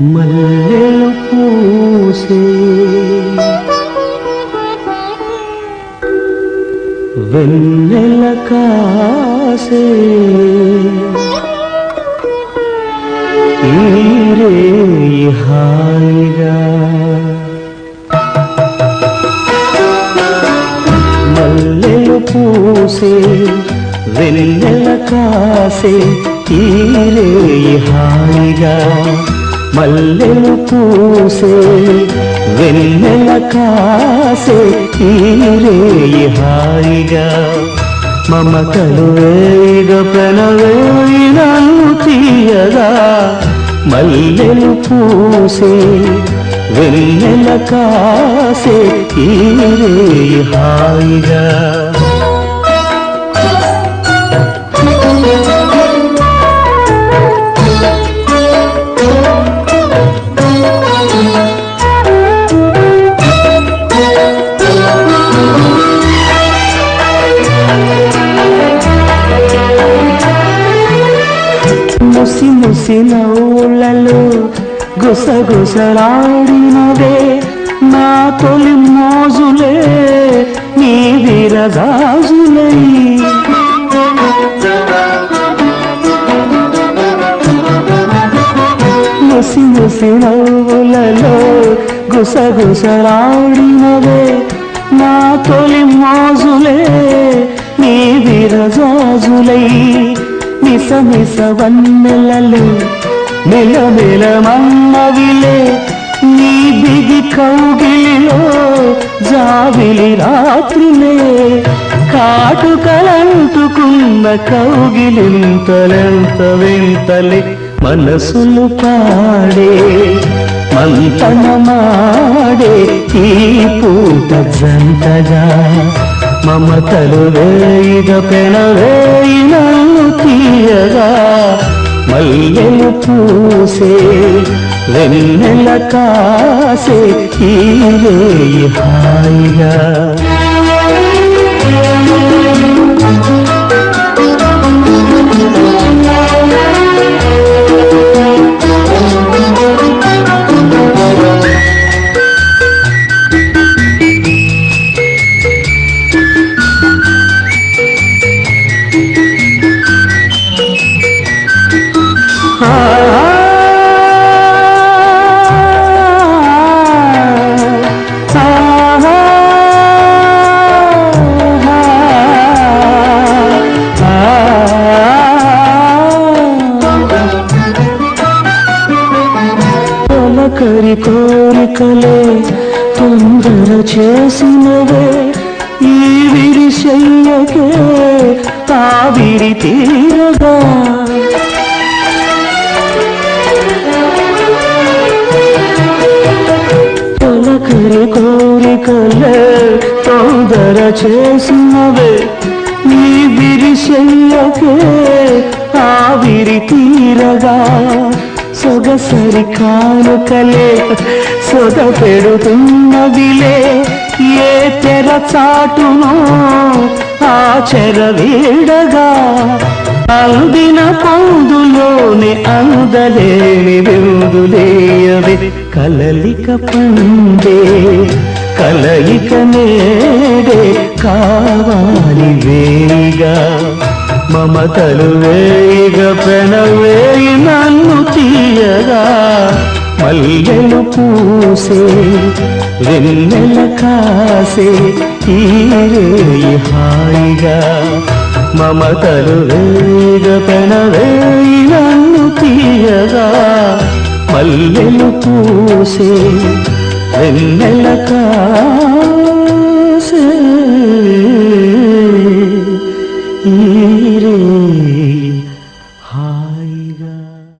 మల్లెలు పూసే వెన్నెల కాసే ఈరే హాయిగా మల్లెలు పూసే వెన్నెల కాసే తీరే హాయిగా మల్లెలు పూసే వెన్నెల కాసే తీరే హాయిగా. మమతలు వేగ ప్రణవేయినను తీయగా. మల్లెలు పూసే వెన్నెల కాసే తీరే హాయిగా. ముసి ఊళ్ళలో నవ్వులలో గుసగుసలాడినవే నా తొలి మోజులే నీ విరగాజులై. ముసి ముసి నవ్వులలో గుసగుసలాడినవే నా తొలి మోజులే నీ విరజాజులై మిస మిస మెల మెల మన్నవిలే నీ బిగి కౌగిలిలో జావిలి రాత్రులే. కాటుకలంటుకున్న కౌగిలింతలెంత వింతలే మనసులు పాడే మంతనమాడే ఈ పూట జంటగా. మమతలు వేయిగ పెన వేయినా తీయగా మల్లెలు పూసే వెన్నెల కాసే ఈ హాయిగా. తొలకరి కోరికలే తొందర చేసినవే. ఈ విరిశయ్యకే తావిరి తీరగా. పలకరి కోరికలే తొందర చేసినవే. ఈ విరిశయ్యకే ఆవిరి తీరగా. సొగసరి కానుకలే సొగ పెడుతున్నదిలే ఏ తెర చాటునో ఆచర వీడగా. అందిన పొందులోని అందలేని విందులేయవి కలలిక పండే కలయిక నేడే కావాలి వేగా మమతలు వేయిగ పెనవేయి నన్ను తీయగా. మల్లెలు పూసే వెన్నెల కాసే తీరేయి హాయిగా. మమతలు వేయిగ పెనవేయి నన్ను తీయగా. మల్లెలు పూసే వెన్నెల కాసే